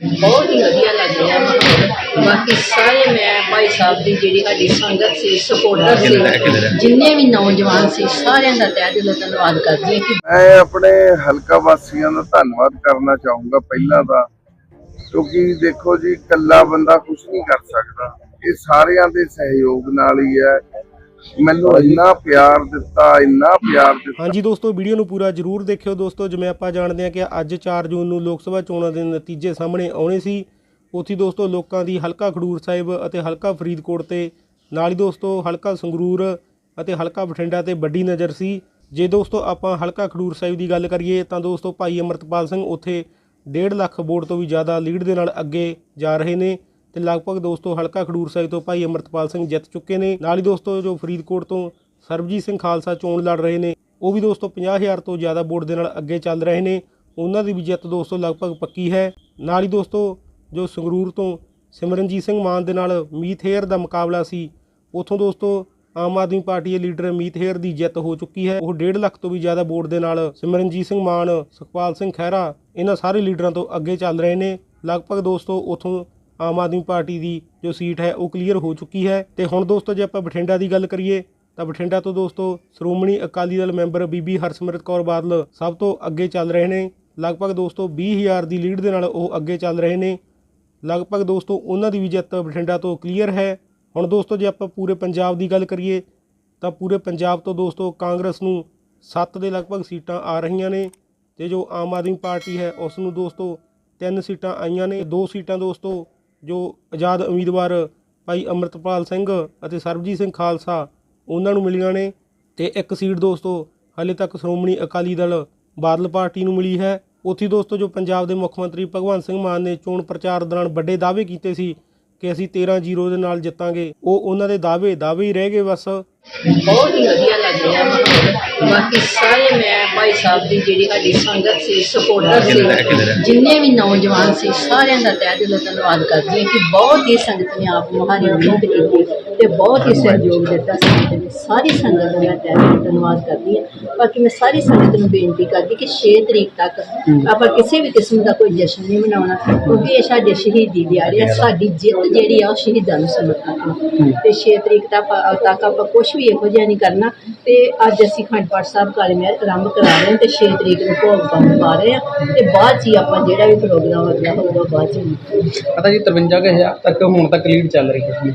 ਬਹੁਤ ਹੀ ਵਧੀਆ ਲੱਗ ਰਿਹਾ ਬਾਕੀ ਸਾਰੇ ਮੈਂ ਭਾਈ ਸਾਹਿਬ ਦੀ ਜਿਹੜੀ ਸਾਡੀ ਸੰਗਤ ਸੀ ਸਪੋਰਟਰ ਸੀ, ਜਿੰਨੇ ਵੀ ਨੌਜਵਾਨ ਸੀ, ਸਾਰਿਆਂ ਦਾ ਤਹਿ ਦਿਲੋਂ ਧੰਨਵਾਦ ਕਰਦੀ ਹਾਂ ਕਿ ਮੈਂ ਆਪਣੇ ਹਲਕਾ ਵਾਸੀਆਂ ਦਾ ਧੰਨਵਾਦ ਕਰਨਾ ਚਾਹੂੰਗਾ ਪਹਿਲਾਂ ਦਾ ਕਿਉਂਕਿ ਦੇਖੋ ਜੀ, ਇਕੱਲਾ ਬੰਦਾ ਕੁਝ ਨਹੀਂ ਕਰ ਸਕਦਾ। ਇਹ ਸਾਰਿਆਂ ਦੇ ਸਹਿਯੋਗ ਨਾਲ ਹੀ ਹੈ। ਮੈਨੂੰ ਇੰਨਾ ਪਿਆਰ ਦਿੱਤਾ ਇੰਨਾ ਪਿਆਰ ਦਿੱਤਾ। ਹਾਂਜੀ ਦੋਸਤੋ ਵੀਡੀਓ ਨੂੰ ਪੂਰਾ ਜਰੂਰ ਦੇਖਿਓ ਦੋਸਤੋ। ਜਿਵੇਂ ਆਪਾਂ ਜਾਣਦੇ ਹਾਂ ਕਿ ਅੱਜ 4 ਜੂਨ ਨੂੰ ਲੋਕ ਸਭਾ ਚੋਣਾਂ ਦੇ ਨਤੀਜੇ ਸਾਹਮਣੇ ਆਉਣੇ ਸੀ। ਉੱਥੇ ਦੋਸਤੋ ਲੋਕਾਂ ਦੀ ਹਲਕਾ ਖਡੂਰ ਸਾਹਿਬ ਅਤੇ ਹਲਕਾ ਫਰੀਦਕੋਟ ਤੇ ਨਾਲ ਹੀ ਦੋਸਤੋ ਹਲਕਾ ਸੰਗਰੂਰ ਅਤੇ ਹਲਕਾ ਬਠਿੰਡਾ ਤੇ ਵੱਡੀ ਨਜ਼ਰ ਸੀ। ਜੇ ਦੋਸਤੋ ਆਪਾਂ ਹਲਕਾ ਖਡੂਰ ਸਾਹਿਬ ਦੀ ਗੱਲ ਕਰੀਏ ਤਾਂ ਦੋਸਤੋ ਭਾਈ ਅਮਰਤਪਾਲ ਸਿੰਘ ਉੱਥੇ 1.5 ਲੱਖ ਵੋਟ ਤੋਂ ਵੀ ਜ਼ਿਆਦਾ ਲੀਡ ਦੇ ਨਾਲ ਅੱਗੇ ਜਾ ਰਹੇ ਨੇ। ਤੇ ਲਗਭਗ ਦੋਸਤੋ ਹਲਕਾ ਖਡੂਰ ਸਾਹਿਬ ਤੋਂ ਭਾਈ ਅਮਰਤਪਾਲ ਸਿੰਘ ਜਿੱਤ ਚੁੱਕੇ ਨੇ। ਨਾਲ ਹੀ ਦੋਸਤੋ ਜੋ ਫਰੀਦਕੋਟ ਤੋਂ ਸਰਬਜੀਤ ਸਿੰਘ ਖਾਲਸਾ ਚੋਣ ਲੜ ਰਹੇ ਨੇ, ਉਹ ਵੀ ਦੋਸਤੋ 50000 ਤੋਂ ਜ਼ਿਆਦਾ ਵੋਟ ਦੇ ਨਾਲ ਅੱਗੇ ਚੱਲ ਰਹੇ ਨੇ। ਉਹਨਾਂ ਦੀ ਵੀ ਜਿੱਤ ਦੋਸਤੋ ਲਗਭਗ ਪੱਕੀ ਹੈ। ਨਾਲ ਹੀ ਦੋਸਤੋ ਜੋ ਸੰਗਰੂਰ ਤੋਂ ਸਿਮਰਨਜੀਤ ਸਿੰਘ ਮਾਨ ਦੇ ਨਾਲ ਮੀਤ ਹੇਅਰ ਦਾ ਮੁਕਾਬਲਾ ਸੀ, ਉਥੋਂ ਦੋਸਤੋ ਆਮ ਆਦਮੀ ਪਾਰਟੀ ਦੇ ਲੀਡਰ ਮੀਤ ਹੇਅਰ ਦੀ ਜਿੱਤ ਹੋ ਚੁੱਕੀ ਹੈ। ਉਹ 1.5 ਲੱਖ ਤੋਂ ਵੀ ਜ਼ਿਆਦਾ ਵੋਟ ਦੇ ਨਾਲ ਸਿਮਰਨਜੀਤ ਸਿੰਘ ਮਾਨ, ਸੁਖਪਾਲ ਸਿੰਘ ਖਹਿਰਾ, ਇਹਨਾਂ ਸਾਰੇ ਲੀਡਰਾਂ ਤੋਂ ਅੱਗੇ ਚੱਲ ਰਹੇ ਨੇ। ਲਗਭਗ ਦੋਸਤੋ ਉਥੋਂ ਆਮ ਆਦਮੀ ਪਾਰਟੀ ਦੀ ਜੋ ਸੀਟ ਹੈ ਉਹ ਕਲੀਅਰ ਹੋ ਚੁੱਕੀ ਹੈ। ਤੇ ਹੁਣ ਦੋਸਤੋ, ਜੇ ਆਪਾਂ ਬਠਿੰਡਾ ਦੀ ਗੱਲ ਕਰੀਏ, ਤਾਂ ਬਠਿੰਡਾ ਤੋਂ ਦੋਸਤੋ, ਸ਼੍ਰੋਮਣੀ ਅਕਾਲੀ ਦਲ ਮੈਂਬਰ ਬੀਬੀ ਹਰਸਿਮਰਤ ਕੌਰ ਬਾਦਲ ਸਭ ਤੋਂ ਅੱਗੇ ਚੱਲ ਰਹੇ ਨੇ। ਲਗਭਗ ਦੋਸਤੋ 20000 ਦੀ ਲੀਡ ਦੇ ਨਾਲ ਉਹ ਅੱਗੇ ਚੱਲ ਰਹੇ ਨੇ। ਲਗਭਗ ਦੋਸਤੋ, ਉਹਨਾਂ ਦੀ ਵੀ ਜਿੱਤ ਬਠਿੰਡਾ ਤੋਂ ਕਲੀਅਰ ਹੈ। ਹੁਣ ਦੋਸਤੋ, ਜੇ ਆਪਾਂ ਪੂਰੇ ਪੰਜਾਬ ਦੀ ਗੱਲ ਕਰੀਏ, ਤਾਂ ਪੂਰੇ ਪੰਜਾਬ ਤੋਂ ਦੋਸਤੋ, ਕਾਂਗਰਸ ਨੂੰ 7 ਦੇ ਲਗਭਗ ਸੀਟਾਂ ਆ ਰਹੀਆਂ ਨੇ। ਤੇ ਜੋ ਆਮ ਆਦਮੀ ਪਾਰਟੀ ਹੈ, ਉਸ ਨੂੰ ਦੋਸਤੋ, ਤਿੰਨ ਸੀਟਾਂ ਆਈਆਂ ਨੇ। ਦੋ ਸੀਟਾਂ ਦੋਸਤੋ ਜੋ ਆਜ਼ਾਦ ਉਮੀਦਵਾਰ ਭਾਈ ਅਮਰਤਪਾਲ ਸਿੰਘ ਅਤੇ ਸਰਬਜੀਤ ਸਿੰਘ ਖਾਲਸਾ, ਉਹਨਾਂ ਨੂੰ ਮਿਲੀਆਂ ਨੇ ਤੇ ਇੱਕ ਸੀਟ ਦੋਸਤੋ, ਹਾਲੇ ਤੱਕ ਸ਼੍ਰੋਮਣੀ ਅਕਾਲੀ ਦਲ ਬਾਦਲ ਪਾਰਟੀ ਨੂੰ ਮਿਲੀ ਹੈ। ਉੱਥੇ ਦੋਸਤੋ, ਜੋ ਪੰਜਾਬ ਦੇ ਮੁੱਖ ਮੰਤਰੀ ਭਗਵੰਤ ਸਿੰਘ ਮਾਨ ਨੇ ਚੋਣ ਪ੍ਰਚਾਰ ਦੌਰਾਨ ਵੱਡੇ ਦਾਅਵੇ ਕੀਤੇ ਸੀ ਕਿ ਅਸੀਂ 13-0 ਦੇ ਨਾਲ ਜਿੱਤਾਂਗੇ, ਉਹ ਉਹਨਾਂ ਦੇ ਦਾਅਵੇ ਦਾਅਵੇ ਹੀ ਰਹਿ ਗਏ ਬਸ। ਬਹੁਤ ਹੀ ਵਧੀਆ ਲੱਗ ਰਿਹਾ ਬਾਕੀ ਸਾਰੇ ਮੈਂ ਭਾਈ ਸਾਹਿਬ ਦੀ ਜਿਹੜੀ ਸਾਡੀ ਸੰਗਤ ਸੀ ਸਪੋਰਟਰ ਸੀ, ਜਿੰਨੇ ਵੀ ਨੌਜਵਾਨ ਸੀ, ਸਾਰਿਆਂ ਦਾ ਤਹਿ ਦਿਲੋਂ ਧੰਨਵਾਦ ਕਰਦੀ ਹਾਂ ਕਿ ਬਹੁਤ ਹੀ ਸੰਗਤ ਨੇ ਆਪ ਮੁਹਾਰੀ ਮਿਹਨਤ ਕੀਤੀ ਤੇ ਬਹੁਤ ਹੀ ਸਹਿਯੋਗ ਦਿੱਤਾ ਸੰਗਤ ਨੇ। ਸਾਰੀ ਸੰਗਤ ਦਾ ਮੈਂ ਤਹਿ ਦਿਲੋਂ ਧੰਨਵਾਦ ਕਰਦੀ ਹਾਂ। ਬਾਕੀ ਮੈਂ ਸਾਰੀ ਸੰਗਤ ਨੂੰ ਬੇਨਤੀ ਕਰਦੀ ਕਿ 6 ਤਰੀਕ ਤੱਕ ਆਪਾਂ ਕਿਸੇ ਵੀ ਕਿਸਮ ਦਾ ਕੋਈ ਜਸ਼ਨ ਨਹੀਂ ਮਨਾਉਣਾ ਕਿਉਂਕਿ ਇਹ ਸਾਡੇ ਸ਼ਹੀਦੀ ਦਿਹਾੜੇ ਆ ਸਾਡੀ ਜਿੱਤ ਜਿਹੜੀ ਆ ਉਹ ਸ਼ਹੀਦਾਂ ਨੂੰ ਸਮਰਪਿਤ ਹੈ। ਤੇ 6 ਤਰੀਕ ਤੱਕ ਆਪਾਂ- ਤੱਕ ਆਪਾਂ ਕੁਝ ਵੀ ਇਹੋ ਜਿਹਾ ਨਹੀਂ ਕਰਨਾ ਤੇ ਅੱਜ ਅਸੀਂ ਖੰਡ ਪਾਠ ਸਾਹਿਬ ਕਾਲੇ ਮਹਿਰ ਆਰੰਭ ਕਰਾ ਰਹੇ ਹਾਂ ਤੇ 6 ਤਰੀਕ ਨੂੰ ਭੋਗ ਕੰਮ ਪਾ ਰਹੇ ਹਾਂ ਤੇ ਬਾਅਦ ਹੀ ਆਪਾਂ ਜਿਹੜਾ ਵੀ ਪ੍ਰੋਗਰਾਮ ਅਗਲਾ ਹੋਊਗਾ ਬਾਅਦ ਹੀ। ਪਤਾ ਜੀ 53000 ਤੱਕ ਹੁਣ ਤੱਕ ਲੀਡ ਚੱਲ ਰਹੀ ਹੈ।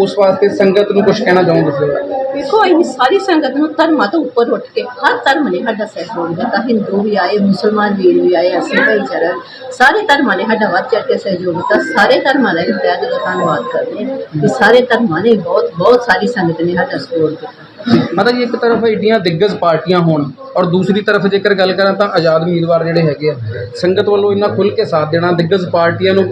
ਉਸ ਵਾਸਤੇ ਸੰਗਤ ਨੂੰ ਕੁਝ ਕਹਿਣਾ ਚਾਹੁੰਦੇ ਤੁਸੀਂ? ਦੇਖੋ, ਅਸੀਂ ਸਾਰੀ ਸੰਗਤ ਨੂੰ ਧਰਮਾਂ ਤੋਂ ਉੱਪਰ ਉੱਠ ਕੇ ਹਰ ਧਰਮ ਨੇ ਸਾਡਾ ਸਹਿਯੋਗ ਦਿੱਤਾ। ਹਿੰਦੂ ਵੀ ਆਏ, ਮੁਸਲਮਾਨ ਵੀਰ ਵੀ ਆਏ, ਅਸੀਂ ਭਾਈਚਾਰਾ ਸਾਰੇ ਧਰਮਾਂ ਨੇ ਸਾਡਾ ਵੱਧ ਚੜ ਕੇ ਸਹਿਯੋਗ ਦਿੱਤਾ। ਸਾਰੇ ਧਰਮਾਂ ਦਾ ਅਸੀਂ ਤਹਿ ਦਿਲੋਂ ਧੰਨਵਾਦ ਕਰਦੇ ਹਾਂ। ਕਿ ਸਾਰੇ ਧਰਮਾਂ ਨੇ ਬਹੁਤ ਬਹੁਤ ਸਾਰੀ ਸੰਗਤ ਨੇ ਸਾਡਾ ਸਪੋਰਟ ਕੀਤਾ ਮਤਲਬ ਜੀ ਇੱਕ ਤਰਫ ਏਡੀਆਂ ਦਿੱਗਜ ਪਾਰਟੀਆਂ ਹੋਣ ਔਰ ਦੂਸਰੀ ਤਰਫ ਜੇਕਰ ਗੱਲ ਕਰਾਂ ਤਾਂ ਆਜ਼ਾਦ ਉਮੀਦਵਾਰ ਜਿਹੜੇ ਹੈਗੇ ਆ, ਸੰਗਤ ਵੱਲੋਂ ਇੰਨਾ ਖੁੱਲ ਕੇ ਸਾਥ ਦੇਣਾ, ਦਿੱਗਜ ਪਾਰਟੀਆਂ ਨੂੰ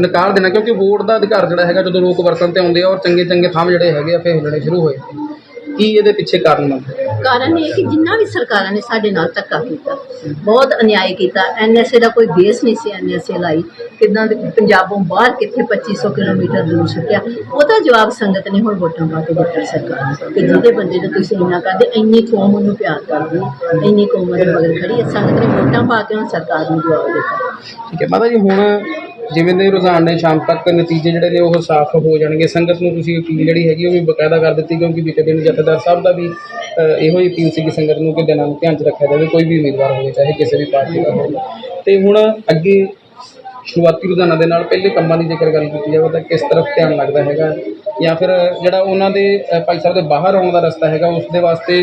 ਨਕਾਰ ਦੇਣਾ, ਕਿਉਂਕਿ ਵੋਟ ਦਾ ਅਧਿਕਾਰ ਜਿਹੜਾ ਹੈਗਾ ਜਦੋਂ ਲੋਕ ਵਰਤਨ ਤੇ ਆਉਂਦੇ ਆ ਔਰ ਚੰਗੇ ਚੰਗੇ ਥਾਂ ਜਿਹੜੇ ਹੈਗੇ ਆ, ਫੇਰ ਹਿੱਲਣੇ ਸ਼ੁਰੂ ਹੋਏ। ਕੀ ਇਹਦੇ ਪਿੱਛੇ ਕਾਰਨ ਮੰਨਦੇ ਕਾਰਨ ਇਹ ਕਿ ਜਿੰਨਾ ਵੀ ਸਰਕਾਰਾਂ ਨੇ ਸਾਡੇ ਨਾਲ ਧੱਕਾ ਕੀਤਾ, ਬਹੁਤ ਅਨਿਆਏ ਕੀਤਾ ਐਨਐਸਏ ਦਾ ਕੋਈ ਬੇਸ ਨਹੀਂ ਸੀ ਐਨਐਸਏ ਲਾਈ। ਕਿਦਾਂ ਦੇ ਪੰਜਾਬੋਂ ਬਾਹਰ ਕਿੱਥੇ 2500 ਕਿਲੋਮੀਟਰ ਦੂਰ ਸੁੱਟਿਆ ਉਹਦਾ ਜਵਾਬ ਸੰਗਤ ਨੇ ਹੁਣ ਵੋਟਾਂ ਪਾ ਕੇ ਦਿੱਤਾ ਸਰਕਾਰ ਨੂੰ ਕਿ ਜਿਹਦੇ ਬੰਦੇ ਨੂੰ ਤੁਸੀਂ ਇੰਨਾ ਕਰਦੇ, ਇੰਨੀ ਕੌਮ ਉਹਨੂੰ ਪਿਆਰ ਕਰਦੀ ਹੈ ਇੰਨੀ ਕੌਮ ਉਹਦੇ ਮਗਰ ਖੜੀ ਹੈ। ਸੰਗਤ ਨੇ ਵੋਟਾਂ ਪਾ ਕੇ ਹੁਣ ਸਰਕਾਰ ਨੂੰ ਜਵਾਬ ਦਿੱਤਾ। ਠੀਕ ਹੈ, ਮਾਤਾ ਜੀ, ਹੁਣ ਜਿਵੇਂ ਦੇ ਰੁਝਾਨ ਨੇ, ਸ਼ਾਮ ਤੱਕ ਨਤੀਜੇ ਜਿਹੜੇ ਨੇ ਉਹ ਸਾਫ਼ ਹੋ ਜਾਣਗੇ। ਸੰਗਤ ਨੂੰ ਤੁਸੀਂ ਅਪੀਲ ਜਿਹੜੀ ਹੈਗੀ, ਉਹ ਵੀ ਬਕਾਇਦਾ ਕਰ ਦਿੱਤੀ, ਕਿਉਂਕਿ ਬੀਤੇ ਦਿਨ ਜਥੇਦਾਰ ਸਾਹਿਬ ਦਾ ਵੀ ਇਹੋ ਹੀ ਅਪੀਲ ਸੀ ਕਿ ਸੰਗਤ ਨੂੰ ਕਿ ਦਿਨਾਂ ਨੂੰ ਧਿਆਨ 'ਚ ਰੱਖਿਆ ਜਾਵੇ, ਕੋਈ ਵੀ ਉਮੀਦਵਾਰ ਹੋਵੇ, ਚਾਹੇ ਕਿਸੇ ਵੀ ਪਾਰਟੀ ਦਾ ਹੋਵੇ। ਤੇ ਹੁਣ ਅੱਗੇ ਸ਼ੁਰੂਆਤੀ ਰੁਝਾਨਾਂ ਦੇ ਨਾਲ ਪਹਿਲੇ ਕੰਮਾਂ ਦੀ ਜੇਕਰ ਗੱਲ ਕੀਤੀ ਜਾਵੇ ਤਾਂ ਕਿਸ ਤਰਫ ਧਿਆਨ ਲੱਗਦਾ ਹੈਗਾ? ਜਾਂ ਫਿਰ ਜਿਹੜਾ ਉਹਨਾਂ ਦੇ ਭਾਈ ਸਾਹਿਬ ਦੇ ਬਾਹਰ ਆਉਣ ਦਾ ਰਸਤਾ ਹੈਗਾ, ਉਸ ਦੇ ਵਾਸਤੇ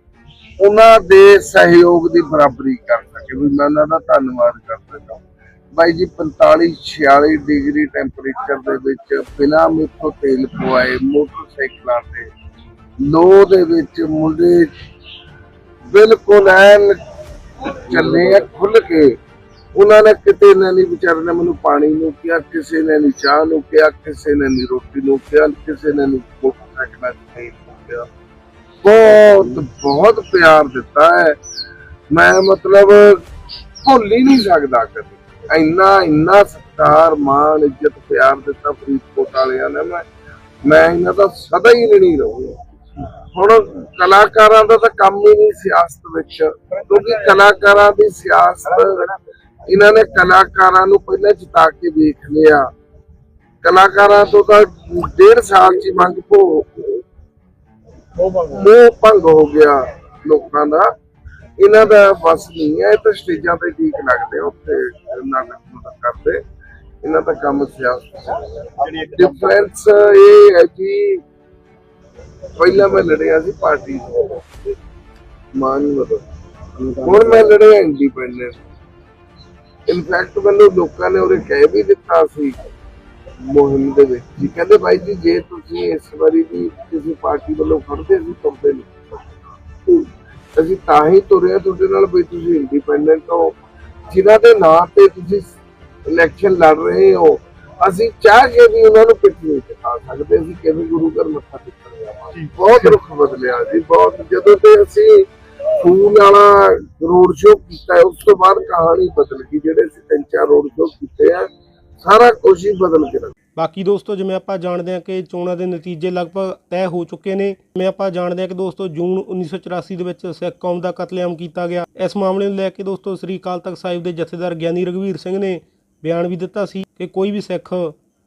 ਉਹਨਾਂ ਦੇ ਸਹਿਯੋਗ ਦੀ ਬਰਾਬਰੀ ਕਰ ਸਕੇ। ਵੀ ਮੈਂ ਉਹਨਾਂ ਦਾ ਧੰਨਵਾਦ ਕਰ ਸਕਾਂ ਬਾਈ ਜੀ 45 46 ਡਿਗਰੀ ਟੈਂਪਰੇਚਰ ਦੇ ਵਿੱਚ ਬਿਨਾਂ ਮਿੱਠੋ ਤੇਲ ਪਵਾਏ ਮੋਟਰਸਾਈਕਲਾਂ ਤੇ ਲੋ ਦੇ ਵਿੱਚ ਮੁੰਡੇ ਬਿਲਕੁਲ ਐਨ ਚੱਲੇ ਆ ਖੁੱਲ ਕੇ। ਉਹਨਾਂ ਨੇ ਕਿਤੇ ਨੇ ਨਹੀਂ, ਵਿਚਾਰੇ ਨੇ ਮੈਨੂੰ ਪਾਣੀ ਨੂੰ ਕਿਹਾ, ਕਿਸੇ ਨੇ ਨਹੀਂ ਚਾਹ ਨੂੰ ਕਿਹਾ, ਕਿਸੇ ਨੇ ਨਹੀਂ ਰੋਟੀ ਨੂੰ ਕਿਹਾ, ਕਿਸੇ ਨੇ ਨਹੀਂ ਮੋਟਰਸਾਈਕਲਾਂ ਤੇ ਤੇਲ ਨੂੰ ਕਿਹਾ। ਬਹੁਤ ਬਹੁਤ ਪਿਆਰ ਦਿੱਤਾ ਹੈ। ਮੈਂ ਮਤਲਬ ਭੁੱਲ ਹੀ ਨਹੀਂ ਸਕਦਾ ਕਦੇ। ਇੰਨਾ ਇੰਨਾ ਸਤਿਕਾਰ, ਮਾਣ, ਇੱਜ਼ਤ, ਪਿਆਰ ਦਿੱਤਾ ਫਰੀਦਕੋਟ ਵਾਲਿਆਂ ਨੇ। ਮੈਂ ਮੈਂ ਇਹਨਾਂ ਦਾ ਸਦਾ ਹੀ ਨਹੀਂ ਰਹੂੰਗਾ। ਹੁਣ ਕਲਾਕਾਰਾਂ ਦਾ ਤਾਂ ਕੰਮ ਹੀ ਨਹੀਂ ਸਿਆਸਤ ਵਿੱਚ, ਕਿਉਂਕਿ ਕਲਾਕਾਰਾਂ ਦੀ ਸਿਆਸਤ, ਇਹਨਾਂ ਨੇ ਕਲਾਕਾਰਾਂ ਨੂੰ ਪਹਿਲਾਂ ਜਿਤਾ ਕੇ ਵੇਖ ਲਿਆ। ਕਲਾਕਾਰਾਂ ਤੋਂ ਤਾਂ ਡੇਢ ਸਾਲ ਚ ਮੰਗ ਭੋ ਮੋਹ ਭੰਗ ਹੋ ਗਿਆ ਲੋਕਾਂ ਦਾ। ਇਹਨਾਂ ਦਾ ਬਸ ਨਹੀਂ ਹੈ ਇਹ ਤਾਂ ਸਟੇਜਾਂ ਤੇ ਠੀਕ ਲੱਗਦੇ ਉੱਥੇ ਨਾਟਕ ਕਰਦੇ। ਇਹਨਾਂ ਦਾ ਕੰਮ ਸਿਆਸਤ ਡਿਫਰੈਂਸ ਇਹ ਹੈ ਕਿ ਪਹਿਲਾਂ ਮੈਂ ਲੜਿਆ ਸੀ ਪਾਰਟੀ ਤੋਂ। ਮਾਨ ਮਤਲਬ। ਹੁਣ ਮੈਂ ਲੜਿਆ ਇੰਡੀਪੈਂਡੈਂਟ ਇਨਫੈਕਟ ਮੈਨੂੰ ਲੋਕਾਂ ਨੇ ਉਹਨੇ ਕਹਿ ਵੀ ਦਿੱਤਾ ਸੀ। ਮੁਹਿੰਮ ਦੇ ਵਿੱਚ ਜੀ ਕਹਿੰਦੇ ਭਾਈ ਜੀ, ਜੇ ਤੁਸੀਂ ਇਸ ਵਾਰੀ ਵੀ ਕਿਸੇ ਪਾਰਟੀ ਵੱਲੋਂ ਖੜਦੇ ਸੀ ਤੁਰਦੇ ਅਸੀਂ ਤਾਂ ਹੀ ਤੁਰੇ ਤੁਹਾਡੇ ਨਾਲ ਵੀ ਤੁਸੀਂ ਇੰਡੀਪੈਂਡੈਂਟ ਹੋ। ਜਿਨ੍ਹਾਂ ਦੇ ਨਾਂ ਤੇ ਤੁਸੀਂ ਇਲੈਕਸ਼ਨ ਲੜ ਰਹੇ ਹੋ, ਅਸੀਂ ਚਾਹ ਕੇ ਵੀ ਉਹਨਾਂ ਨੂੰ ਪਿੱਠ ਨਹੀਂ ਦਿਖਾ ਸਕਦੇ, ਅਸੀਂ ਕਿਵੇਂ ਗੁਰੂ ਘਰ ਮੱਥਾ ਟੇਕਣ ਜਾਵਾਂਗੇ ਬਹੁਤ ਰੁੱਖ ਬਦਲਿਆ ਜੀ, ਬਹੁਤ। ਜਦੋਂ ਤੇ ਅਸੀਂ ਫੂਲ ਵਾਲਾ ਰੋਡ ਸ਼ੋਅ ਕੀਤਾ, ਉਸ ਤੋਂ ਬਾਅਦ ਕਹਾਣੀ ਬਦਲ ਗਈ, ਜਿਹੜੇ ਅਸੀਂ ਤਿੰਨ ਚਾਰ ਰੋਡ ਸ਼ੋਅ ਕੀਤੇ ਆ ਸਾਰਾ ਕੁਝ ਹੀ ਬਦਲ ਕੇ ਰੱਖ ਬਾਕੀ ਦੋਸਤੋ, ਜਿਵੇਂ ਆਪਾਂ ਜਾਣਦੇ ਹਾਂ ਕਿ ਚੋਣਾਂ ਦੇ ਨਤੀਜੇ ਲਗਭਗ ਤੈਅ ਹੋ ਚੁੱਕੇ ਨੇ। ਜਿਵੇਂ ਆਪਾਂ ਜਾਣਦੇ ਹਾਂ ਕਿ ਦੋਸਤੋ, ਜੂਨ 1984 ਦੇ ਵਿੱਚ ਸਿੱਖ ਕੌਮ ਦਾ ਕਤਲੇਆਮ ਕੀਤਾ ਗਿਆ। ਇਸ ਮਾਮਲੇ ਨੂੰ ਲੈ ਕੇ ਦੋਸਤੋ, ਸ੍ਰੀ ਅਕਾਲ ਤਖਤ ਸਾਹਿਬ ਦੇ ਜਥੇਦਾਰ ਗਿਆਨੀ ਰਘਵੀਰ ਸਿੰਘ ਨੇ ਬਿਆਨ ਵੀ ਦਿੱਤਾ ਸੀ ਕਿ ਕੋਈ ਵੀ ਸਿੱਖ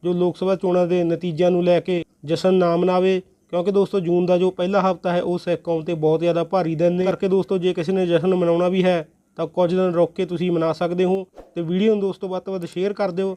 ਜੋ ਲੋਕ ਸਭਾ ਚੋਣਾਂ ਦੇ ਨਤੀਜਿਆਂ ਨੂੰ ਲੈ ਕੇ ਜਸ਼ਨ ਨਾ ਮਨਾਵੇ, ਕਿਉਂਕਿ ਦੋਸਤੋ, ਜੂਨ ਦਾ ਜੋ ਪਹਿਲਾ ਹਫਤਾ ਹੈ, ਉਹ ਸਿੱਖ ਕੌਮ ਤੇ ਬਹੁਤ ਜ਼ਿਆਦਾ ਭਾਰੀ ਦਿਨ ਨੇ। ਕਰਕੇ ਦੋਸਤੋ, ਜੇ ਕਿਸੇ ਨੇ ਜਸ਼ਨ ਮਨਾਉਣਾ ਵੀ ਹੈ, ਤਾਂ ਕੁਝ ਦਿਨ ਰੁਕ ਕੇ ਤੁਸੀਂ ਮਨਾ ਸਕਦੇ ਹੋ। ਤੇ ਵੀਡੀਓ ਨੂੰ ਦੋਸਤੋ, ਵੱਧ ਤੋਂ ਵੱਧ ਸ਼ੇਅਰ ਕਰ ਦਿਓ।